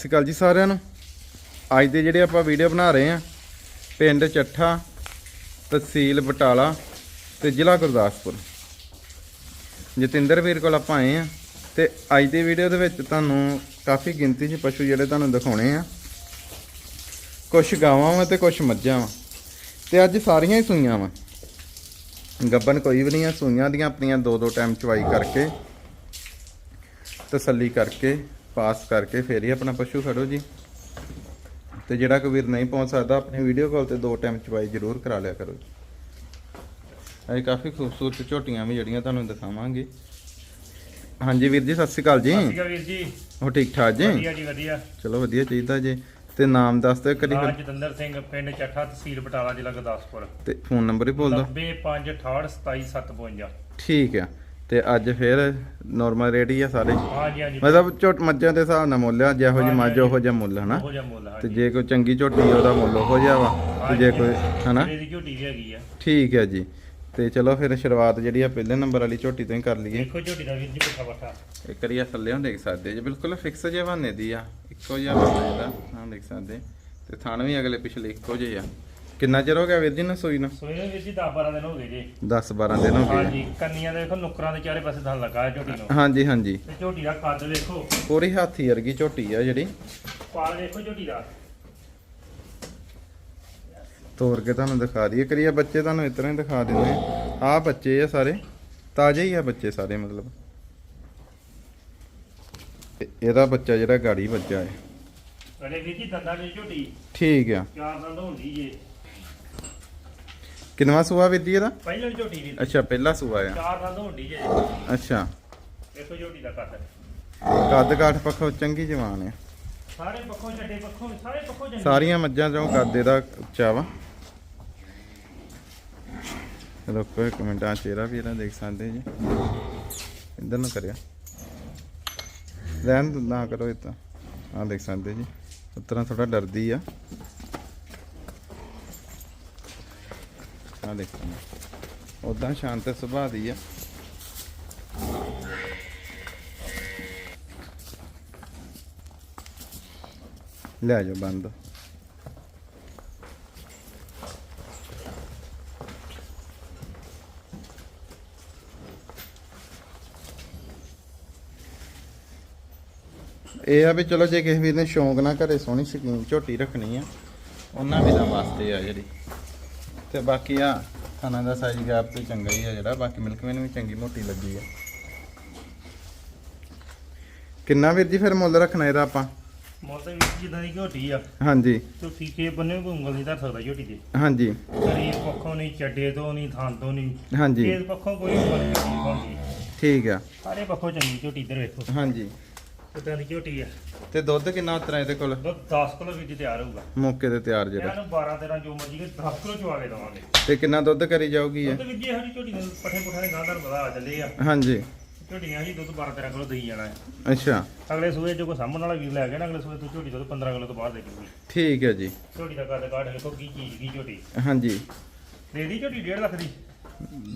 ਸ਼੍ਰੀ ਅਕਾਲ ਜੀ ਸਾਰਿਆਂ ਨੂੰ। ਅੱਜ ਦੇ ਜਿਹੜੇ ਆਪਾਂ ਵੀਡੀਓ ਬਣਾ ਰਹੇ ਆ ਪਿੰਡ ਚੱਠਾ, ਤਹਿਸੀਲ ਬਟਾਲਾ ਤੇ ਜ਼ਿਲ੍ਹਾ ਗੁਰਦਾਸਪੁਰ। ਜਤਿੰਦਰ ਵੀਰ ਕੋਲ ਆਪਾਂ ਆਏ ਆ ਤੇ ਅੱਜ ਦੀ ਵੀਡੀਓ ਦੇ ਵਿੱਚ ਤੁਹਾਨੂੰ ਕਾਫੀ ਗਿਣਤੀ 'ਚ ਪਸ਼ੂ ਜਿਹੜੇ ਤੁਹਾਨੂੰ ਦਿਖਾਉਣੇ ਆ। ਕੁਝ ਗਾਵਾਂ ਵਾ ਤੇ ਕੁਝ ਮੱਝਾਂ ਵਾ। ਤੇ ਅੱਜ ਸਾਰੀਆਂ ਹੀ ਸੂਈਆਂ ਵਾ। ਗੱਬਨ ਕੋਈ ਵੀ ਨਹੀਂ ਆ, ਸੂਈਆਂ ਦੀਆਂ ਆਪਣੀਆਂ ਦੋ ਦੋ ਟਾਈਮ ਚਵਾਈ ਕਰਕੇ, ਤਸੱਲੀ ਕਰਕੇ ਪਾਸ ਕਰਕੇ ਫੇਰ ਹੀ ਆਪਣਾ ਪਸ਼ੂ ਖੜੋ ਜੀ। ਤੇ ਜਿਹੜਾ ਕੋਈ ਵੀਰ ਨਹੀਂ ਪਹੁੰਚ ਸਕਦਾ ਆਪਣੀ ਵੀਡੀਓ ਕਾਲ ਤੇ ਦੋ ਟਾਈਮ ਚਵਾਈ ਜ਼ਰੂਰ ਕਰਾ ਲਿਆ ਕਰੋ ਜੀ। ਇਹ ਕਾਫੀ ਖੂਬਸੂਰਤ ਝੋਟੀਆਂ ਵੀ ਜਿਹੜੀਆਂ ਤੁਹਾਨੂੰ ਦਿਖਾਵਾਂਗੇ। ਹਾਂਜੀ ਵੀਰ ਜੀ ਸਤਿ ਸ਼੍ਰੀ ਅਕਾਲ ਜੀ। ਸਤਿ ਸ਼੍ਰੀ ਅਕਾਲ ਵੀਰ ਜੀ। ਹੋ ਠੀਕ ਠਾਕ ਜੀ? ਵਧੀਆ ਜੀ ਵਧੀਆ। ਚਲੋ ਵਧੀਆ ਚਾਹੀਦਾ ਜੀ। ਤੇ ਨਾਮ ਦੱਸ ਦਿਓ ਕਰੀ ਜਤਿੰਦਰ ਸਿੰਘ ਪਿੰਡ ਚੱਠਾ ਤਹਿਸੀਲ ਬਟਾਲਾ ਜ਼ਿਲ੍ਹਾ ਗੁਰਦਾਸਪੁਰ। ਤੇ ਫੋਨ ਨੰਬਰ ਹੀ ਬੋਲ ਦਿਓ 9568277752 ਠੀਕ ਆ। ਤੇ ਅੱਜ ਫੇਰ ਨਾਰਮਲ ਰੇਟ ਹੀ ਆ ਸਾਰੇ। ਹਾਂਜੀ ਹਾਂਜੀ। ਮਤਲਬ ਝੋਟ ਮੱਝਾਂ ਦੇ ਹਿਸਾਬ ਨਾਲ ਮੁੱਲ ਆ ਜਿਹੋ ਜਿਹੀ ਮੱਝ ਉਹੋ ਜਿਹਾ ਮੁੱਲ ਹਨਾ? ਮੁੱਲ ਤੇ ਹਾਂਜੀ। ਜੇ ਕੋਈ ਚੰਗੀ ਝੋਟੀ ਆ, ਉਹਦਾ ਮੁੱਲ ਉਹੋ ਜਿਹਾ ਵਾ। ਤੇ ਜੇ ਕੋਈ ਹਨਾ? ਇਹਦੀ ਝੋਟੀ ਵੀ ਹੈਗੀ ਆ। ਠੀਕ ਹੈ ਜੀ। ਤੇ ਚਲੋ ਫਿਰ ਸ਼ੁਰੂਆਤ ਜਿਹੜੀ ਆ ਪਹਿਲੇ ਨੰਬਰ ਵਾਲੀ ਝੋਟੀ ਤੋਂ ਹੀ ਕਰ ਲਈਏ। ਦੇਖੋ ਝੋਟੀ ਦਾ ਵੀਰ ਜੀ ਪੁੱਠਾ ਪੱਠਾ ਇੱਕ ਵਾਰੀ ਆ ਥੱਲੇ ਹੁਣ ਦੇਖ ਸਕਦੇ ਜੀ ਬਿਲਕੁਲ ਫਿਕਸ ਜਿਹਾ ਬਹਾਨੇ ਦੀ ਆ। ਇੱਕੋ ਜਿਹਾ ਬਹਾਨਾ ਇਹਦਾ ਹਾਂ ਦੇਖ ਸਕਦੇ। ਤੇ ਥਣ ਵੀ ਅਗਲੇ ਪਿਛਲੇ ਇੱਕੋ ਜਿਹੇ ਆ। ਕਿੰਨਾ ਚਿਰ ਹੋ ਗਿਆ ਵੀਰ ਜੀ ਨਾ? ਸੂਈ ਨੂੰ ਸੋਏ ਵੀਰ ਜੀ 10 12 ਦਿਨ ਹੋ ਗਏ ਜੀ। 10 12 ਦਿਨ ਹੋ ਗਏ। ਹਾਂਜੀ ਕੰਨੀਆਂ ਦੇ ਦੇਖੋ ਨੁਕਰਾਂ ਦੇ ਚਾਰੇ ਪਾਸੇ ਧਨ ਲੱਗਾ ਹੈ ਝੋਟੀ ਨੂੰ। ਹਾਂਜੀ ਹਾਂਜੀ। ਤੇ ਝੋਟੀ ਦਾ ਕੱਦ ਵੇਖੋ ਪੂਰੀ ਹਾਥੀ ਵਰਗੀ ਝੋਟੀ ਆ ਜਿਹੜੀ। ਪਾਲ ਵੇਖੋ ਝੋਟੀ ਦਾ। ਤੋੜ ਕੇ ਤੁਹਾਨੂੰ ਦਿਖਾ ਦਈਏ। ਕਰੀਏ ਬੱਚੇ ਤੁਹਾਨੂੰ ਇਸ ਤਰ੍ਹਾਂ ਹੀ ਦਿਖਾ ਦਿੰਦੇ ਆ ਬੱਚੇ ਆ ਸਾਰੇ। ਤਾਜ਼ੇ ਹੀ ਆ ਬੱਚੇ ਸਾਰੇ ਮਤਲਬ। ਇਹਦਾ ਬੱਚਾ ਜਿਹੜਾ ਗਾੜੀ ਬੱਚਾ ਹੈ। ਅਰੇ ਵੀਰ ਜੀ ਦੰਦਾਂ ਦੀ ਝੋਟੀ। ਠੀਕ ਆ। ਚਾਰ ਦੰਦ ਹੁੰਦੀ ਜੇ। ਕਿੰਨਵਾ ਸੂਆ ਵੀਰ ਜੀ ਇਹਦਾ? ਪਹਿਲਾਂ ਝੋਟੀ ਦੀ ਅੱਛਾ ਪਹਿਲਾ ਸੂਆ ਆ। ਚਾਰ ਦੰਦ ਹੁੰਦੀ ਜੇ। ਅੱਛਾ। ਦੇਖੋ ਝੋਟੀ ਦਾ ਕੱਦ। ਕੱਦ ਕਾਠ ਪੱਖੋਂ ਚੰਗੀ ਜਵਾਨ ਆ। ਸਾਰੇ ਪੱਖੋਂ ਛੱਡੇ ਪੱਖੋਂ ਸਾਰੇ ਪੱਖੋਂ ਚੰਗੀ। ਸਾਰੀਆਂ ਮੱਝਾਂ ਚੋਂ ਕੱਦ ਇਹਦਾ ਉੱਚਾ ਵਾ। ਰੁਕੋ ਇੱਕ ਮਿੰਟ ਆ ਚਿਹਰਾ ਵੀ ਇਹਦਾ ਦੇਖ ਸਕਦੇ ਜੀ। ਇੱਧਰ ਨੂੰ ਕਰਿਆ ਰਹਿਣ ਨਾ ਕਰੋ ਇਹ ਤਾਂ। ਆ ਦੇਖ ਸਕਦੇ ਜੀ। ਉਸ ਤਰ੍ਹਾਂ ਥੋੜਾ ਡਰਦੀ ਆ। ਆ ਦੇਖ ਉਦਾਂ ਸ਼ਾਂਤ ਸੁਭਾਅ ਦੀ ਆ। ਲੈ ਜਾਓ ਬੰਦ। ਇਹ ਆ ਵੀ ਚਲੋ ਜੇ ਕਿਸੇ ਵੀਰ ਨੇ ਸ਼ੌਂਕ ਨਾਲ ਘਰੇ ਸੋਹਣੀ ਸ਼ਕੀਨ ਝੋਟੀ ਰੱਖਣੀ ਆ, ਉਹਨਾਂ ਵੀ ਵਾਸਤੇ ਆ ਜਿਹੜੀ। ਤੇ ਬਾਕੀ ਆ ਖਾਣਾ ਦਾ ਸਾਈਜ਼ ਗੈਪ ਤੇ ਚੰਗਾ ਹੀ ਆ ਜਿਹੜਾ ਬਾਕੀ ਮਿਲਕ ਮੈਨੂੰ ਵੀ ਚੰਗੀ ਮੋਟੀ ਲੱਗੀ ਆ। ਕਿੰਨਾ ਵੀਰ ਜੀ ਫਿਰ ਮੁੱਲ ਰੱਖਣਾ ਇਹਦਾ ਆਪਾਂ? ਮੁੱਲ ਤਾਂ ਵੀਰ ਜਿੱਦਾਂ ਦੀ ਝੋਟੀ ਆ। ਹਾਂਜੀ। ਤੁਸੀਂ ਕੇ ਬੰਨੇ ਕੋਈ ਉਂਗਲ ਨਹੀਂ ਧਰ ਸਕਦਾ ਝੋਟੀ ਦੇ ਹਾਂਜੀ। ਸਰੀਰ ਪੱਖੋਂ ਨਹੀਂ ਚੱਡੇ ਤੋਂ ਨਹੀਂ ਥਾਂ ਤੋਂ ਨਹੀਂ। ਹਾਂਜੀ। ਇਸ ਪੱਖੋਂ ਕੋਈ ਉਂਗਲ ਨਹੀਂ ਹੁੰਦੀ। ਠੀਕ ਆ। ਸਾਰੇ ਪੱਖੋਂ ਚੰਗੀ ਝੋਟੀ ਇੱਧਰ ਵੇਖੋ। ਹਾਂਜੀ। ਕਿੱਦਾਂ ਦੀ ਝੋਟੀ ਆ? ਤੇ ਦੁੱਧ ਕਿੰਨਾ ਉਤਰਾ ਇਹਦੇ ਕੋਲ? ਦੁੱਧ 10 ਕਿਲੋ ਵਿੱਚ ਤਿਆਰ ਹੋਊਗਾ। ਮੌਕੇ ਤੇ ਤਿਆਰ ਜਿਹੜਾ। ਇਹਨਾਂ ਨੂੰ 12 13 ਜੋ ਮਰਜ਼ੀ ਕੇ 10 ਕਿਲੋ ਚਵਾ ਕੇ ਦਵਾਂਗੇ। ਤੇ ਕਿੰਨਾ ਦੁੱਧ ਕਰੀ ਜਾਊਗੀ ਇਹ? ਦੁੱਧ ਵੀ ਜੀ ਇਹੋ ਜਿਹੀ ਝੋਟੀ ਨੂੰ ਪੱਠੇ ਪੁੱਠਾਂ ਦੇ ਗਾਂਧਰ ਵਧਾ ਚੱਲੇ ਆ। ਹਾਂਜੀ। ਝੋਟੀਆਂ ਜੀ ਦੁੱਧ 12 13 ਕਿਲੋ ਦੇਈ ਜਾਣਾ ਹੈ। ਅੱਛਾ। ਅਗਲੇ ਸੂਏ ਜੋ ਕੋ ਸਾਹਮਣ ਵਾਲਾ ਵੀਰ ਲੈ ਗਿਆ ਨਾ ਅਗਲੇ ਸੂਏ ਤੋਂ ਝੋਟੀ ਦੁੱਧ 15 ਕਿਲੋ ਤੋਂ ਬਾਹਰ ਦੇ ਦੂਗੀ ਠੀਕ ਹੈ ਜੀ। ਝੋਟੀ ਦਾ ਕੱਦ ਕਾਠ ਵੇਖੋ ਕੀ ਚੀਜ਼ ਕੀ ਝੋਟੀ। ਹਾਂਜੀ। ਦੇ ਦੀ ਝੋਟੀ 1.5 ਲੱਖ ਦੀ?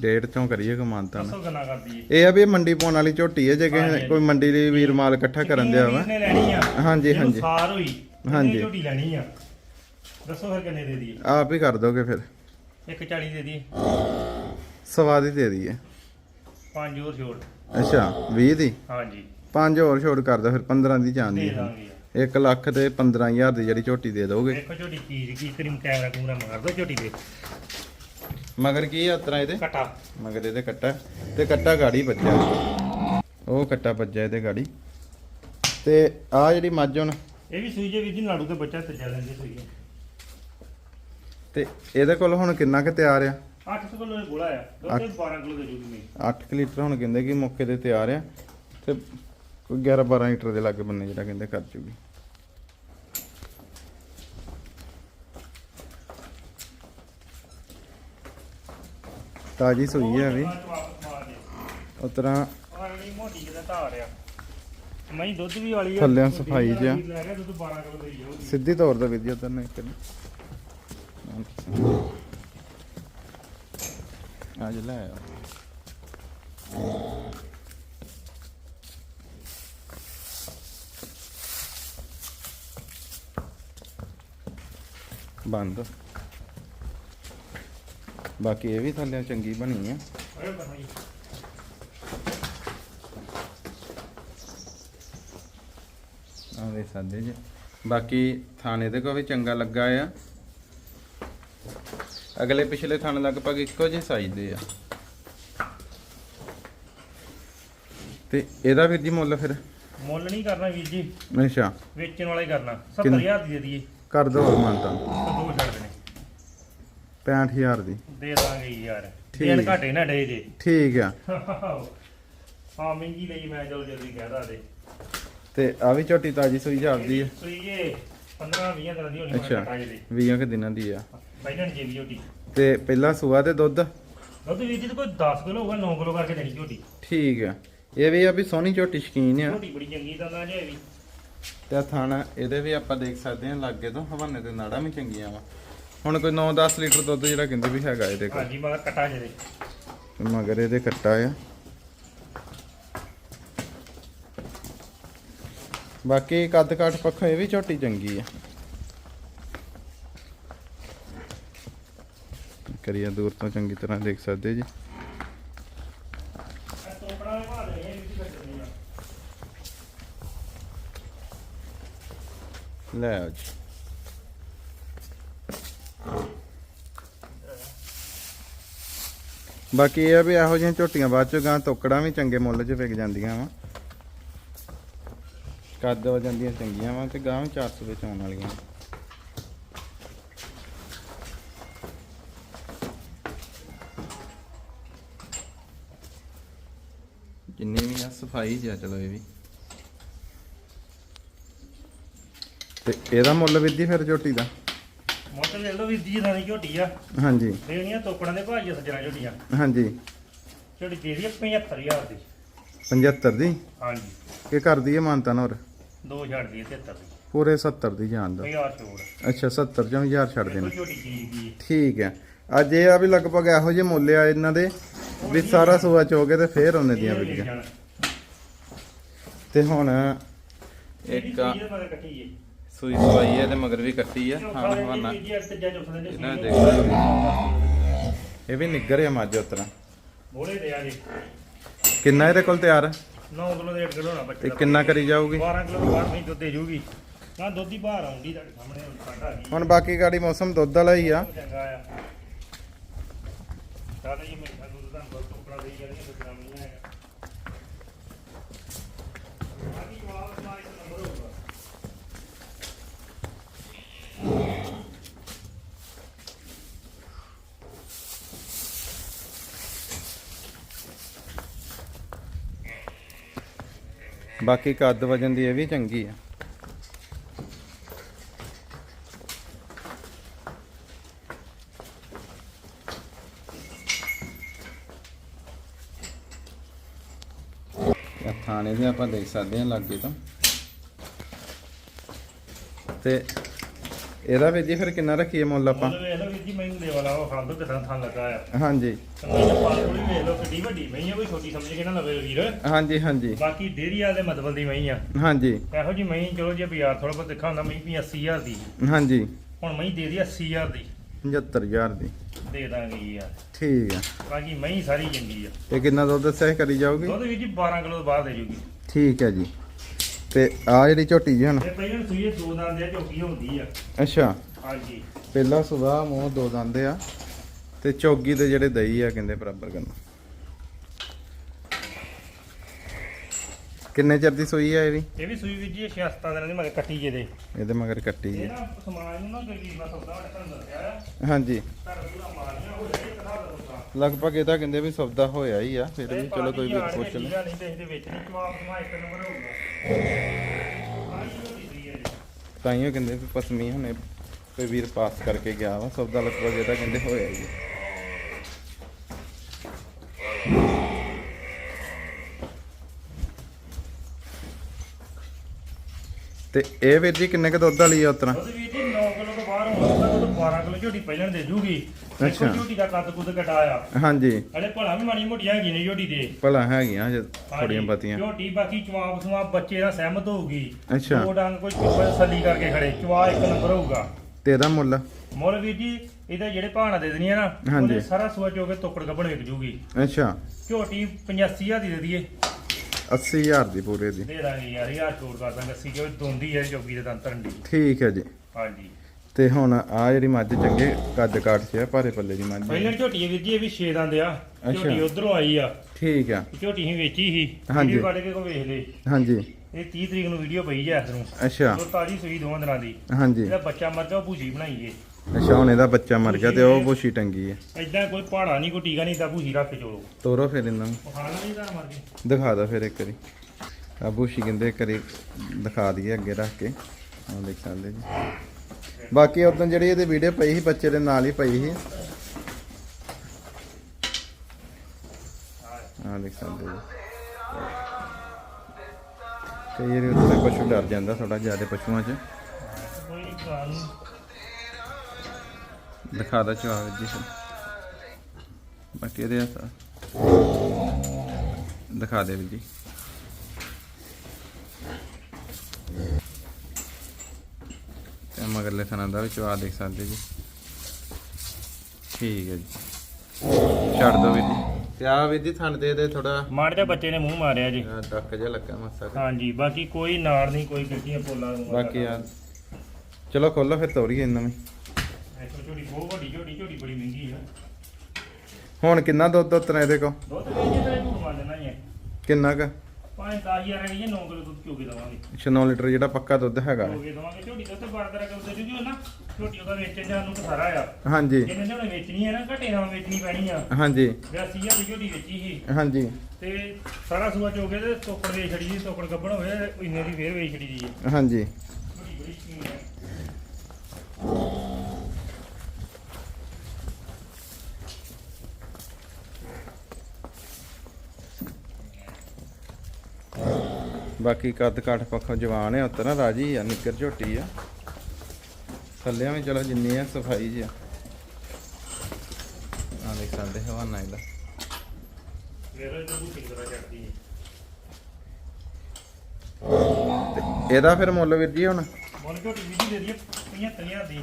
ਡੇਢ ਚੋਂ ਕਰੀਏ ਕਮਾਨਤਾ ਨਾ ਕਰਦੀ ਏ। ਇਹ ਆ ਵੀ ਇਹ ਮੰਡੀ ਪਾਉਣ ਵਾਲੀ ਝੋਟੀ ਹੈ ਜੇ ਕਿਸੇ। ਕੋਈ ਮੰਡੀ ਲਈ ਵੀਰ ਮਾਲ ਇਕੱਠਾ ਕਰਨ ਦਿਆ ਵਾ। ਨੇ ਲੈਣੀ ਆ? ਹਾਂਜੀ, ਹਾਂਜੀ। ਸਾਰ ਹੋਈ ਹਾਂਜੀ। ਹਾਂਜੀ। ਝੋਟੀ ਲੈਣੀ ਆ? ਦੱਸੋ ਫਿਰ ਕਿੰਨੇ ਦੇ ਦਈਏ। ਆਪ ਹੀ ਕਰ ਦੋਗੇ ਫਿਰ। 140 ਦੇ ਦਈਏ। ਸਵਾ ਦੀ ਦੇ ਦਈਏ। 5 ਹੋਰ ਛੋੜ। ਅੱਛਾ 20 ਦੀ? ਹਾਂਜੀ। 5 ਹੋਰ ਛੋੜ ਕਰ ਦੋ ਫਿਰ 15 ਦੀ ਦੇ ਜਾਂਦੀ ਦਾਂਗੇ। 1 ਲੱਖ ਤੇ 15000 ਦੀ ਜਿਹੜੀ ਝੋਟੀ ਦੇ ਦੋਗੇ। ਦੇਖੋ ਝੋਟੀ ਚੀਜ਼ ਕੀ ਕਰੀਮ ਕੈਮਰਾ ਕੂਮਰਾ ਮਾਰ ਦੋ ਝੋਟੀ ਦੇ ਮਗਰ ਕੀ ਆ ਉਤਰਾ ਇਹਦੇ? ਕਟਾ। ਮਗਰ ਇਹਦੇ ਕੱਟਾ। ਤੇ ਕੱਟਾ ਗਾੜੀ ਵੱਜਿਆ। ਉਹ ਕੱਟਾ ਵੱਜਿਆ ਇਹਦੇ ਗਾੜੀ। ਤੇ ਆ ਜਿਹੜੀ ਮੱਝ ਹੁਣ। ਇਹ ਵੀ ਸੂਈ ਜੇ ਵੀਰ ਜੀ ਨਾੜੂ ਤੇ ਬੱਚਾ ਤੱਜਾ ਲੈਂਦੇ ਸੂਈ ਤੇ ਇਹਦੇ ਕੋਲ ਹੁਣ ਕਿੰਨਾ ਕੁ ਤਿਆਰ ਆ? 8 ਕਿਲੋ ਇਹ ਗੋਲਾ ਆ। ਦੁੱਧ ਤੇ 12 ਕਿਲੋ ਦੇ ਜੂਗੀ ਮੈਂ 8 ਲੀਟਰ ਹੁਣ ਕਹਿੰਦੇ ਕਿ ਮੌਕੇ ਤੇ ਤਿਆਰ ਆ। ਤੇ ਕੋਈ 11 12 ਲੀਟਰ ਦੇ ਲਾਗੇ ਬੰਨੇ ਜਿਹੜਾ ਕਹਿੰਦੇ ਕਰ ਜੂਗੀ ਤਾਜੀ ਸੂਈ ਹੈ ਵੀ। ਉਤਰਾ ਆਣੀ ਸਫ਼ਾਈ ਜਿਆ ਸਿੱਧੀ ਤੌਰ ਤੇ ਵਿਧੀ ਉਤਰ ਨੇ ਕਰ ਅੱਜ ਲੈ ਆ ਬੰਦ। ਬਾਕੀ ਇਹ ਵੀ ਥੱਲੇ ਚੰਗੀ ਬਣੀ ਆ। ਆਇਓ ਕਰਨਾ ਜੀ ਆ ਵੇ ਸਾਦੇ ਜੀ। ਬਾਕੀ ਥਾਣੇ ਦੇ ਕੋ ਵੀ ਚੰਗਾ ਲੱਗਾ ਆ। ਅਗਲੇ ਪਿਛਲੇ ਥਾਣੇ ਲਗਭਗ ਇੱਕੋ ਜਿਹੇ ਸਾਈਜ਼ ਦੇ ਆ। ਤੇ ਇਹਦਾ ਵੀਰ ਜੀ ਮੁੱਲ ਫਿਰ? ਮੁੱਲ ਨਹੀਂ ਕਰਨਾ ਵੀਰ ਜੀ। ਅੱਛਾ। ਵੇਚਣ ਵਾਲਾ ਹੀ ਕਰਨਾ। ਕਿੰਨ- 70000 ਦੀ ਦੇ ਦਈਏ। ਕਰ ਦੋ ਹੋਰ ਮਾਨਤਾ। ਤਾਂ 65000 ਦੀ। ਦੇ ਦਾਂਗੇ ਯਾਰ। ਠੀਕ। ਦੇਣ ਘਾਟੇ ਨਾ ਡੇ ਜੇ। ਠੀਕ ਆ। ਹਾਂ ਮਹਿੰਗੀ ਲਈ ਮੈਂ ਚਲੋ ਜਲਦੀ ਕਹਿਦਾ ਦੇ ਤੇ। ਆ ਵੀ ਝੋਟੀ ਤਾਜੀ ਸੂਈ ਜਾਪਦੀ ਆ। ਸੂਈ ਜੇ 15 20 ਦਿਨਾਂ ਦੀ ਹੋਣੀ ਅੱਛਾ। ਮੈਂ ਕਟਾਈ ਦੇ 20 ਕੁ ਦਿਨਾਂ ਦੀ ਆ। ਪਹਿਲਾਂ ਜੇ ਵੀ ਝੋਟੀ। ਤੇ ਪਹਿਲਾ ਸੂਆ ਤੇ ਦੁੱਧ? ਦੁੱਧ ਵੀਰ ਜੀ ਕੋਈ 10 ਕਿਲੋ ਹੋਊਗਾ 9 ਕਿਲੋ ਕਰਕੇ ਦੇਣੀ ਝੋਟੀ। ਠੀਕ ਆ। ਇਹ ਵੀ ਆ ਵੀ ਸੋਹਣੀ ਝੋਟੀ ਸ਼ਕੀਨ ਆ। ਝੋਟੀ ਬੜੀ ਚੰਗੀ ਤਾਂ ਨਾ ਜੇ ਵੀ। ਤੇ ਥਾਣਾ ਇਹਦੇ ਵੀ ਆਪਾਂ ਦੇਖ ਸਕਦੇ ਹਾਂ ਲਾਗੇ ਤੋਂ ਹਵਾਨੇ ਤੇ ਨਾੜਾਂ ਵੀ ਚੰਗੀਆਂ ਵਾ। ਹੁਣ ਕੋਈ 9-10 ਲੀਟਰ ਦੁੱਧ ਜਿਹੜਾ ਕਹਿੰਦੇ ਵੀ ਹੈਗਾ ਇਹਦੇ ਕੋਲ। ਹਾਂਜੀ ਮਗਰ ਕਟਾ ਜੇ ਦੇ ਮਗਰ ਇਹਦੇ ਕੱਟਾ ਆ। ਬਾਕੀ ਕੱਦ ਕਾਠ ਪੱਖੋਂ ਇਹ ਵੀ ਝੋਟੀ ਚੰਗੀ ਆ। ਕਰੀਆ ਦੂਰ ਤੋਂ ਚੰਗੀ ਤਰ੍ਹਾਂ ਦੇਖ ਸਕਦੇ ਜੀ। ਲੈ ਜੀ। ਬਾਕੀ ਇਹ ਆ ਵੀ ਇਹੋ ਜਿਹੀਆਂ ਝੋਟੀਆਂ ਬਾਅਦ ਚੋਂ ਗਾਂ ਤੋਕੜਾਂ ਵੀ ਚੰਗੇ ਮੁੱਲ 'ਚ ਵਿਕ ਜਾਂਦੀਆਂ ਵਾ। ਕੱਦ ਹੋ ਜਾਂਦੀਆਂ ਚੰਗੀਆਂ ਵਾ ਤੇ ਗਾਂ ਵੀ 400 ਵਿੱਚ ਆਉਣ ਵਾਲੀਆਂ। ਜਿੰਨੀ ਵੀ ਆ ਸਫ਼ਾਈ ਜਿਆ ਚਲੋ ਇਹ ਵੀ। ਤੇ ਇਹਦਾ ਮੁੱਲ ਵਿਧੀ ਫਿਰ ਝੋਟੀ ਦਾ? ਮੋਟਰ ਲੈ ਲਓ ਵੀਰ ਜੀ ਦਾ ਦੀ ਝੋਟੀ ਆ। ਹਾਂਜੀ। ਦੇਣੀਆਂ ਤੋਪੜਾਂ ਦੇ ਭਾਅ ਜੀ ਸੱਜਣਾ ਝੋਟੀਆਂ। ਹਾਂਜੀ। ਝੋਟੀ ਦੇ ਦੀ 75000 ਦੀ। 75 ਦੀ? ਹਾਂਜੀ। ਕਿ ਕਰਦੀ ਹੈ ਮਾਨਤਾ ਹੋਰ ਦੋ ਛੱਡ ਦੀ 73 ਦੀ। ਪੂਰੇ 70 ਦੀ ਜਾਣ ਦਾ। 50 ਛੋੜ। ਅੱਛਾ 70 ਜਾਂ 1000 ਛੱਡ ਦੇਣਾ। ਝੋਟੀ ਠੀਕ ਹੈ ਅੱਜ ਇਹ ਆ ਵੀ ਲਗਭਗ ਇਹੋ ਜਿਹੇ ਮੁੱਲ ਆ ਇਹਨਾਂ ਦੇ ਵੀ ਸਾਰਾ ਸੂਆ ਚੋਗੇ ਤੇ ਫੇਰ ਉਹਨੇ ਦੀਆਂ ਤੇ ਹੁਣ ਇੱਕ ਆ ਕੱਟੀ ਹੈ ਸੂਈ ਸਵਾਈ ਹੈ ਤੇ ਮਗਰ ਵੀ ਕੱਟੀ ਆ। ਹਾਂ ਹਵਾਨਾ ਇਹਨਾਂ ਦੇਖ। ਇਹ ਵੀ ਨਿੱਗਰ ਆ ਮੱਝ ਉਤਰਾ ਬੋਲੇ ਦੇ ਆ ਜੀ। ਕਿੰਨਾ ਇਹਦੇ ਕੋਲ ਤਿਆਰ? 9 ਕਿਲੋ ਦੇ 1 ਕਿਲੋ ਹੋਣਾ ਬੱਚੇ ਤੇ ਕਿੰਨਾ ਕਰੀ ਜਾਊਗੀ? 12 ਕਿਲੋ ਬਾਹਰ ਨਹੀਂ ਦੁੱਧ ਦੇ ਜੂਗੀ। ਨਾ ਦੁੱਧ ਦੀ ਬਾਹਰ ਆਉਂਦੀ ਤੁਹਾਡੇ ਸਾਹਮਣੇ ਹੁਣ ਸਾਡਾ ਹੁਣ ਬਾਕੀ ਗਾੜੀ ਮੌਸਮ ਦੁੱਧ ਵਾਲਾ ਹੀ ਆ। ਚੰਗਾ ਆ। ਸਾਡਾ ਜੀ ਮੇਰੇ ਦੁੱਧ ਦਾ ਬਹੁਤ ਟੁਕੜਾ ਦੇਈ ਜਾਂਦੀ ਹੈ ਦੁੱਧ ਨਹੀਂ ਹੈਗਾ ਬਾਕੀ ਜਵਾਬ ਸਮਾਈ ਦਾ ਨੰਬਰ ਹੋਊਗਾ ਬਾਕੀ ਕੱਦ ਵਜਨ ਦੀ ਇਹ ਵੀ ਚੰਗੀ ਆ। ਥਾਣੇ ਦੇ ਆਪਾਂ ਦੇਖ ਸਕਦੇ ਹਾਂ ਲਾਗੇ ਤੋਂ। ਤੇ ਇਹਦਾ ਵੀ ਜੀ ਫਿਰ ਕਿੰਨਾ ਰੱਖੀਏ ਮੁੱਲ ਆਪਾਂ? ਮੁੱਲ ਵੇਖ ਲਓ ਵੀਰ ਜੀ ਮੈਨੂੰ ਦੇ ਵਾਲਾ ਉਹ ਥਾਂ ਲੱਗਾ ਆ। ਹਾਂਜੀ। ਮੈਂ ਪਾਲੂ ਵੀ ਵੇਖ ਲਓ ਕਿੱਡੀ ਵੱਡੀ ਮਈ ਆ ਕੋਈ ਛੋਟੀ ਸਮਝ ਕੇ ਨਾ ਲਵੇ ਵੀਰ। ਹਾਂਜੀ ਹਾਂਜੀ। ਬਾਕੀ ਡੇਰੀ ਵਾਲੇ ਮਤਲਬ ਦੀ ਮਈ ਆ। ਹਾਂਜੀ। ਇਹੋ ਜੀ ਮਈ ਚਲੋ ਜੇ ਬਾਜ਼ਾਰ ਥੋੜਾ ਬਹੁਤ ਦੇਖਾ ਹੁੰਦਾ ਮਈ ਵੀ 80000 ਦੀ। ਹਾਂਜੀ। ਹੁਣ ਮਈ ਦੇ ਦੀ 80000 ਦੀ। 75000 ਦੀ। ਦੇ ਦਾਂਗੇ ਯਾਰ। ਠੀਕ ਆ। ਬਾਕੀ ਮਈ ਸਾਰੀ ਚੰਗੀ ਆ। ਇਹ ਕਿੰਨਾ ਦੁੱਧ ਦੱਸਿਆ ਕਰੀ ਜਾਊਗੀ? ਦੁੱਧ ਵੀ ਜੀ 12 ਕਿਲੋ ਬਾਅਦ ਦੇ ਜੂਗੀ। ਠੀਕ ਹੈ ਜੀ। ਤੇ ਆ ਜਿਹੜੀ ਝੋਟੀ ਜੀ ਹੁਣ? ਇਹ ਪਹਿਲਾਂ ਸੂਈਏ ਦੋ ਦੰਦ ਦੇ ਝੋਕੀ ਹੁੰਦੀ ਆ। ਅੱਛਾ। ਹਾਂਜੀ। ਪਹਿਲਾ ਸੁਬਾ ਮੂੰਹ ਦੋ ਦੰਦੇ ਆ। ਤੇ ਚੌਗੀ ਦੇ ਜਿਹੜੇ ਦਈ ਆ ਕਹਿੰਦੇ ਬਰਾਬਰ ਕਰਨਾ। ਕਿੰਨੇ ਚਿਰ ਦੀ ਸੂਈ ਆ ਇਹ ਵੀ? ਇਹ ਵੀ ਸੂਈ ਵੀ ਜੀ 6-7 ਦਿਨਾਂ ਦੀ ਮਗਰ ਕੱਟੀ ਜੇ ਦੇ। ਇਹਦੇ ਮਗਰ ਕੱਟੀ ਇਹ ਹੈ ਨਾ ਸਮਾਜ ਨੂੰ ਨਾ ਕੋਈ ਵੀਰ ਦਾ ਸੌਦਾ ਵਾਲਾ ਤੁਹਾਨੂੰ ਦੱਸਿਆ ਆ। ਹਾਂਜੀ। ਮਾਰਿਆ ਹੋ ਜਾਏ ਕਰਾ ਦਾ ਸੌਦਾ ਲਗਭਗ ਇਹਦਾ ਕਹਿੰਦੇ ਵੀ ਸੌਦਾ ਹੋਇਆ ਹੀ ਆ ਫਿਰ ਵੀ ਚਲੋ ਕੋਈ ਵੀ ਪੁੱਛ ਲੈ ਨਹੀਂ ਤੇ ਇਹਦੇ ਵਿੱਚ ਨਹੀਂ ਜਵਾਬ ਸਮਾ ਇੱਕ ਨੰਬਰ ਹੋਊਗਾ। ਆਹੀ ਹੋਈ ਸੀ ਇਹ ਤਾਈਓ ਕਹਿੰਦੇ ਵੀ ਪਸਮੀ ਹੁਣੇ ਕੋਈ ਵੀਰ ਪਾਸ ਕਰਕੇ ਗਿਆ ਵਾ ਸੌਦਾ ਲਗਭਗ ਇਹਦਾ ਕਹਿੰਦੇ ਹੋਇਆ ਹੀ ਆ। ਤੇ ਇਹ ਵੀਰ ਜੀ ਕਿੰਨੇ ਕ ਦੁੱਧ ਵਾਲੀ ਆ ਉਤਰਾ? ਦੁੱਧ ਵੀ ਜੀ 9 ਕਿਲੋ ਤੋਂ ਬਾਹਰ ਹੋਊਗਾ ਦੁੱਧ 12 ਕਿਲੋ ਝੋਟੀ ਪਹਿਲਾਂ ਦੇ ਜੂਗੀ। ਅੱਛਾ। ਝੋਟੀ ਦਾ ਕੱਦ ਕੁੱਦ ਕਟਾਇਆ। ਹਾਂਜੀ। ਹਲੇ ਭਲਾ ਵੀ ਮਾੜੀ ਮੋਟੀਆਂ ਹੈਗੀ ਨੇ ਝੋਟੀ ਦੇ। ਭਲਾ ਹੈਗੀਆਂ ਜੇ ਥੋੜੀਆਂ ਬਤੀਆਂ ਝੋਟੀ ਬਾਕੀ ਚਵਾਬ ਸਵਾਬ ਬੱਚੇ ਦਾ ਸਹਿਮਤ ਹੋਊਗੀ। ਅੱਛਾ। ਦੋ ਡੰਗ ਕੋਈ ਚੁੱਪ ਸੱਲੀ ਕਰਕੇ ਖੜੇ ਚਵਾ ਇੱਕ ਨੰਬਰ ਹੋਊਗਾ। ਤੇ ਇਹਦਾ ਮੁੱਲ? ਮੁੱਲ ਵੀਰ ਜੀ ਇਹਦਾ ਜਿਹੜੇ ਭਾਣਾ ਦੇ ਦੇਣੀਆਂ ਨਾ ਹਾਂਜੀ। ਉਹਦੇ ਸਾਰਾ ਸੂਆ ਚੋ ਕੇ ਤੋਕੜ ਗੱਬਣ ਵਿਕ ਜੂਗੀ। ਅੱਛਾ। ਝੋਟੀ 85000 ਦੀ ਦੇ ਦਈਏ। 80000 ਦੀ ਪੂਰੇ ਦੀ। ਦੇ ਦਾਂਗੇ ਯਾਰ ਯਾਰ ਛੋੜ ਕਰ ਦਾਂਗੇ ਅਸੀਂ ਕਿਉਂ ਦੋਂਦੀ ਹੈ ਚੌਕੀ ਦੇ ਦੰਤਰਨ ਦੀ। ਠੀਕ ਹੈ ਜੀ। ਹਾਂਜੀ। ਤੇ ਹੁਣ ਆ ਜਿਹੜੀ ਮੱਝ ਚੰਗੇ ਕੱਦ ਕਾਠ ਚ ਆ ਭਾਰੇ ਪੱਲੇ ਦੀ ਮੱਝ ਪਹਿਲਾਂ ਝੋਟੀ ਵੀਰ ਜੀ ਇਹ ਵੀ 6 ਦੰਦ ਆ। ਝੋਟੀ ਉਧਰੋਂ ਆਈ ਆ। ਠੀਕ ਆ। ਝੋਟੀ ਹੀ ਵੇਚੀ ਸੀ ਹਾਂਜੀ। ਕੱਢ ਕੇ ਕੋ ਵੇਖ ਲੇ ਹਾਂਜੀ। ਇਹ 30 ਤਰੀਕ ਨੂੰ ਵੀਡੀਓ ਪਈ ਜੈ ਇਸ ਨੂੰ। ਅੱਛਾ। ਉਹ ਤਾਜੀ ਸੂਈ ਦੋਵਾਂ ਦਿਨਾਂ ਦੀ। ਹਾਂਜੀ। ਇਹਦਾ ਬੱਚਾ ਮਰ ਗਿਆ ਉਹ ਭੂਜੀ ਬਣਾਈਏ ਅੱਛਾ ਹੁਣ ਇਹਦਾ ਬੱਚਾ ਮਰ ਗਿਆ ਤੇ ਉਹ ਬੋਸ਼ੀ ਟੰਗੀ ਹੈ। ਐਦਾਂ ਕੋਈ ਪਹਾੜਾ ਨਹੀਂ ਕੋਈ ਟੀਕਾ ਨਹੀਂ ਤਾਂ ਭੂਜੀ ਰੱਖ ਚੋਲੋ ਤੋਰੋ ਫਿਰ ਇਹਨਾਂ ਨੂੰ। ਖਾਣਾ ਨਹੀਂ ਘਰ ਮਰ ਕੇ। ਦਿਖਾ ਦੋ ਫਿਰ ਇੱਕ ਵਾਰੀ। ਆ ਬੋਸ਼ੀ ਕਹਿੰਦੇ ਕਰੀ ਦਿਖਾ ਦਈਏ ਅੱਗੇ ਰੱਖ ਕੇ। ਆ ਦੇਖ ਸਕਦੇ ਜੀ। ਬਾਕੀ ਉਦੋਂ ਜਿਹੜੀ ਇਹਦੀ ਵੀਡੀਓ ਪਈ ਸੀ ਬੱਚੇ ਦੇ ਨਾਲ ਹੀ ਪਈ ਸੀ। ਆ ਦੇਖ ਸਕਦੇ ਜੀ। ਕਈ ਵਾਰੀ ਉੱਤੇ ਪਸ਼ੂ ਡਰ ਜਾਂਦਾ ਥੋੜਾ ਜ਼ਿਆਦਾ ਪਸ਼ੂਆਂ 'ਚ। ਕੋਈ ਗੱਲ। ਦਿਖਾ ਦਾ ਚਵਾ ਜੀ। ਬਾਕੀ ਇਹਦੇ ਆ। ਸਾ- ਦਿਖਾ ਦੇ ਵੀ ਜੀ। ਤੇ ਮਗਰਲੇ ਥਣਾ ਦਾ ਵੀ ਚਵਾ ਦੇਖ ਸਕਦੇ ਜੀ। ਠੀਕ ਹੈ ਜੀ। ਛੱਡ ਦੋ ਵੀ ਜੀ। ਤੇ ਆ ਵੀ ਜੀ ਥਣ ਦੇ ਦੇ ਥੋੜਾ ਮਾੜ ਜਿਹਾ ਬੱਚੇ ਨੇ ਮੂੰਹ ਮਾਰਿਆ ਜੀ। ਡੱਕ ਜਿਹਾ ਲੱਗਾ ਮਸਾ। ਹਾਂਜੀ ਬਾਕੀ ਕੋਈ ਨਾੜ ਨਹੀਂ ਕੋਈ ਗੱਡੀਆਂ ਪੋਲਾ ਬਾਕੀ ਆ। ਚਲੋ ਖੋਲੋ ਫਿਰ ਤੋਰੀਏ ਇਹਨਾਂ ਨੂੰ ਵੱਡੀ ਝੋਟੀ ਬੜੀ ਮਹਿੰਗੀ ਆ। ਹੁਣ ਕਿੰਨਾ ਦੁੱਧ ਉਤਨਾ ਇਹਦੇ ਕੋ ਦੁੱਧ ਜੇ ਤਾਂ ਝੂਠ ਮੰਨ ਲੈਣਾ ਹੀ ਹੈ ਕਿੰਨਾ ਕ? ਪੰਜ 10000 ਰੁਪਏ 9 ਕਿਲੋ ਦੁੱਧ ਚੋਗੇ ਦਵਾਂਗੇ। 9 ਲੀਟਰ ਜਿਹੜਾ ਪੱਕਾ ਦੁੱਧ ਹੈਗਾ। ਚੋਗੇ ਦਵਾਂਗੇ। ਝੋਟੀ ਦੁੱਧ ਬੜਦਰ ਕਰਦੇ ਜੂਗੀ ਨਾ ਝੋਟੀ ਉਹਦਾ ਵੇਚਣ ਜਾਂ ਨੂੰ ਸਾਰਾ ਆ। ਹਾਂਜੀ। ਜਿਹਨੇ ਜਿਹਨੇ ਵੇਚਣੀ ਹੈ ਨਾ ਘਟੇ ਨਾਲ ਵੇਚਣੀ ਪੈਣੀ ਆ। ਹਾਂਜੀ। 82000 ਦੀ ਝੋਟੀ ਵੇਚੀ ਸੀ। ਹਾਂਜੀ। ਤੇ ਸਾਰਾ ਸੂਆ ਚੋਗੇ ਤੇ ਤੋਕੜ ਵੇਚ ਛੜੀ ਦੀ ਤੋਕੜ ਗੱਬਣ ਹੋਵੇ ਇੰਨੇ ਦੀ ਫੇਰ ਵੇਚ ਛੜੀ ਦੀ ਹਾਂਜੀ। ਬੜੀ ਬੜੀ ਸਕੀਮ ਹੈ ਬਾਕੀ ਕੱਦ ਕਾਠ ਪੱਖੋਂ ਜਵਾਨ ਹੈ ਉੱਤਰ ਨਾ ਰਾਜੀ ਆ ਨਿੱਕਰ ਝੋਟੀ ਆ। ਥੱਲਿਆਂ ਵੀ ਚਲੋ ਜਿੰਨੀ ਆ ਸਫ਼ਾਈ ਜੀ ਆ। ਆ ਦੇਖ ਸਕਦੇ ਹਵਾਨਾ ਇਹਦਾ। ਤੋਂ ਇਹਦਾ ਫਿਰ ਮੁੱਲ ਵੀਰ ਜੀ ਹੁਣ? ਮੁੱਲ ਝੋਟੀ ਵੀ ਦੇ ਦਈਏ 75000 ਦੀ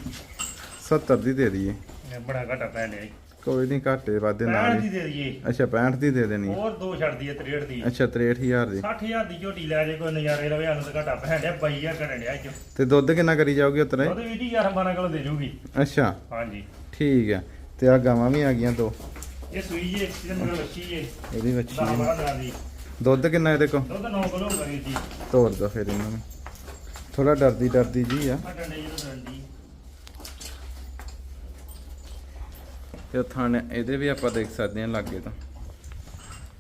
70 ਦੀ ਦੇ ਦਈਏ। ਬੜਾ ਘਟਾ ਪੈ ਲਿਆ ਕੋਈ ਨਹੀਂ ਘਾਟੇ ਵਾਧੇ 65 ਨਾਲ ਦੀ ਹੀ ਦੇ ਦਈਏ। ਅੱਛਾ 65 ਦੀ ਦੇ ਦੇਣੀ। ਹੋਰ ਦੋ ਛੱਡਦੀ ਹੈ 63 ਦੀ। ਅੱਛਾ 63000 ਦੀ। 60000 ਦੀ ਝੋਟੀ ਲੈ ਜੇ ਕੋਈ ਨਜ਼ਾਰੇ ਲਵੇ ਸਾਨੂੰ ਤਾਂ ਘਟਾ ਪੈਣ ਡਿਆ 22000 ਘਟਣ ਡਿਆ ਅੱਜ ਤੇ ਦੁੱਧ ਕਿੰਨਾ ਕਰੀ ਜਾਓਗੇ ਉਤਰੇ? ਉਹਦੇ ਵੀ ਜੀ 11 12 ਕਿਲੋ ਦੇ ਜੂਗੀ। ਅੱਛਾ। ਹਾਂਜੀ। ਠੀਕ ਆ ਤੇ ਆ ਗਾਵਾਂ ਵੀ ਆ ਗਈਆਂ ਦੋ। ਇਹ ਸੂਈ ਜੇ ਇਹਦੇ ਮਗਰ ਬੱਚੀ ਜੇ। ਇਹਦੀ ਵੱਛੀ 10 ਹੈ। 12 ਦਿਨਾਂ ਦੀ। ਦੁੱਧ ਕਿੰਨਾ ਇਹਦੇ ਕੋ ਦੁੱਧ 9 ਕਿਲੋ ਕਰੀ ਜੀ। ਤੋੜ ਦੋ ਫਿਰ ਇਹਨਾਂ ਨੂੰ। ਥੋੜਾ ਡਰਦੀ ਡਰਦੀ ਜੀ ਆ। ਡੰਡੇ ਜਦੋਂ ਡੰਡੀ ਤੇ ਉਹ ਥਾਣੇ ਇਹਦੇ ਵੀ ਆਪਾਂ ਦੇਖ ਸਕਦੇ ਹਾਂ ਲਾਗੇ ਤਾਂ।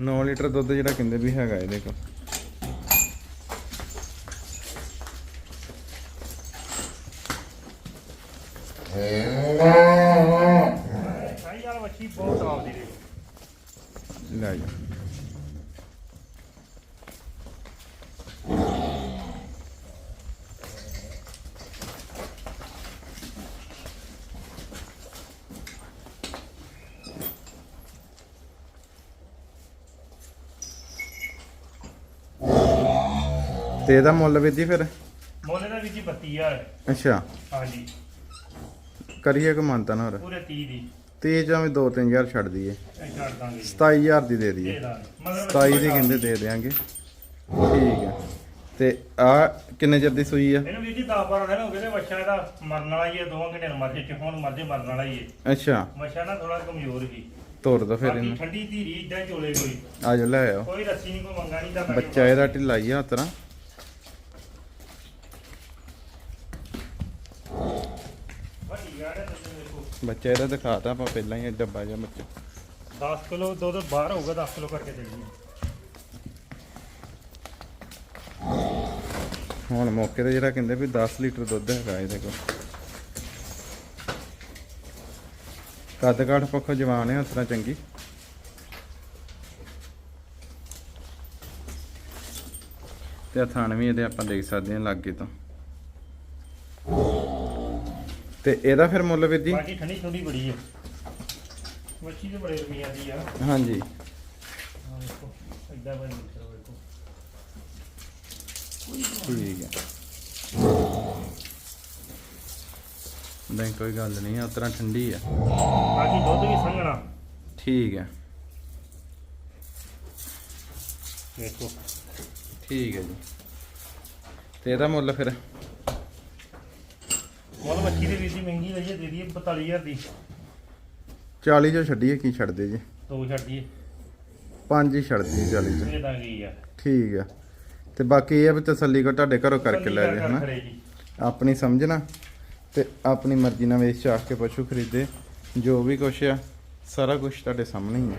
9 ਲੀਟਰ ਦੁੱਧ ਜਿਹੜਾ ਕਹਿੰਦੇ ਵੀ ਹੈਗਾ ਇਹਦੇ ਕੋਲ। ਲੈ ਜਾ। ਤੇ ਇਹਦਾ ਮੁੱਲ ਵੀ ਜੀ ਫਿਰ? ਮੁੱਲ ਦਾ ਵਿੱਚ 32000 ਅੱਛਾ। ਹਾਂਜੀ। ਕਰੀਏ ਕਿ ਮੰਨਤਾ ਨਾ ਹੋਰ। ਪੂਰੇ 30 ਦੀ। ਤੇ ਜਾਂ ਵੀ 2-3000 ਛੱਡ ਦਈਏ। ਇਹ ਛੱਡ ਦਾਂਗੇ। 27000 ਦੀ ਦੇ ਦੇ ਦਈਏ। ਦਾਂਗੇ। ਮਗਰ 27 ਦੀ ਕਹਿੰਦੇ ਦੇ ਦੇਾਂਗੇ ਠੀਕ ਹੈ। ਤੇ ਆ ਕਿੰਨੇ ਚਿਰ ਦੀ ਸੂਈ ਆ? ਇਹਨੂੰ ਵੀਰ ਜੀ 10 12 ਦਿਨ ਹੋ ਗਏ ਤੇ ਬੱਚਾ ਇਹਦਾ ਮਰਨ ਵਾਲਾ ਹੀ ਹੈ ਦੋਵਾਂ ਘੰਟਿਆਂ ਨੂੰ ਮਰ ਜੇ ਹੁਣ ਮਰ ਜੇ ਮਰਨ ਵਾਲਾ ਹੀ ਹੈ ਅੱਛਾ। ਬੱਚਾ ਨਾ ਥੋੜਾ ਕਮਜ਼ੋਰ ਸੀ ਤੋੜ ਦੋ ਫਿਰ ਇਹਨੂੰ। ਠੰਡੀ ਧੀਰੀ ਇਦਾਂ ਚੋਲੇ ਕੋਈ। ਆ ਜਾ ਲੈ ਆਓ। ਕੋਈ ਰੱਸੀ ਨਹੀਂ ਕੋਈ ਮੰਗਾ ਨਹੀਂ ਦਾ ਬੱਚਾ ਇਹਦਾ ਢਿੱਲਾ ਹੀ ਆ ਉਤਰਾ ਵੱਡੀ ਗਾੜ ਹੈ ਤੁਸੀਂ ਦੇਖੋ ਬੱਚਾ ਇਹਦਾ ਦਿਖਾਤਾ ਆਪਾਂ ਪਹਿਲਾਂ ਹੀ ਇਹ ਡੱਬਾ ਜਿਹਾ ਬੱਚਾ। 10 ਕਿਲੋ ਦੁੱਧ ਬਾਹਰ ਹੋਊਗਾ 10 ਕਿਲੋ ਕਰਕੇ ਦੇਣੀ ਹੁਣ ਮੌਕੇ ਤੇ ਜਿਹੜਾ ਕਹਿੰਦੇ ਵੀ 10 ਲੀਟਰ ਦੁੱਧ ਹੈਗਾ ਇਹਦੇ ਕੋਲ। ਕੱਦ ਕਾਠ ਪੱਖੋਂ ਜਵਾਨ ਹੈ ਉਤਰਾ ਚੰਗੀ। ਤੇ ਥਣ ਵੀ ਇਹਦੇ ਆਪਾਂ ਦੇਖ ਸਕਦੇ ਹਾਂ ਲਾਗੇ ਤੋਂ। ਤੇ ਇਹਦਾ ਫਿਰ ਮੁੱਲ ਵੀਰ ਜੀ? ਬਾਕੀ ਠੰਡੀ ਥੋੜੀ ਬੜੀ ਹੈ ਮੱਛੀ ਤੇ ਬੜੇ ਰੁਪਈਆ ਦੀ ਆ। ਹਾਂਜੀ। ਆਹ ਦੇਖੋ ਇਦਾਂ ਬਣ ਦੇਖੋ ਦੇਖੋ ਠੀਕ ਹੈ ਨਹੀਂ ਕੋਈ ਗੱਲ ਨਹੀਂ ਉਸ ਤਰ੍ਹਾਂ ਠੰਡੀ ਆ। ਬਾਕੀ ਦੁੱਧ ਵੀ ਸੰਘਣਾ। ਠੀਕ ਹੈ ਦੇਖੋ ਠੀਕ ਹੈ ਜੀ। ਤੇ ਇਹਦਾ ਮੁੱਲ ਫਿਰ? ਮੁੱਲ ਮੱਛੀ ਦੇ ਵੀਰ ਦੀ ਮਹਿੰਗੀ ਲਈ ਹੈ ਦੇ ਦਈਏ 42000 ਦੀ। 40 ਜੋ ਛੱਡੀਏ ਕੀ ਛੱਡਦੇ ਜੀ ਦੋ ਛੱਡ ਦਈਏ ਪੰਜ ਹੀ ਛੱਡ ਦਈਏ 40 ਚ। ਇਹ ਤਾਂ ਗਈ ਆ। ਠੀਕ ਆ। ਤੇ ਬਾਕੀ ਇਹ ਆ ਵੀ ਤਸੱਲੀ ਕੋ ਤੁਹਾਡੇ ਘਰੋਂ ਕਰਕੇ ਲੈ ਜੇ ਹਨਾ? ਖੜੇ ਜੀ। ਆਪਣੀ ਸਮਝਣਾ ਤੇ ਆਪਣੀ ਮਰਜ਼ੀ ਨਾਲ ਵੇਚ ਚਾਹ ਕੇ ਪਸ਼ੂ ਖਰੀਦੇ। ਜੋ ਵੀ ਕੁਛ ਆ ਸਾਰਾ ਕੁਝ ਤੁਹਾਡੇ ਸਾਹਮਣੇ ਹੀ ਆ।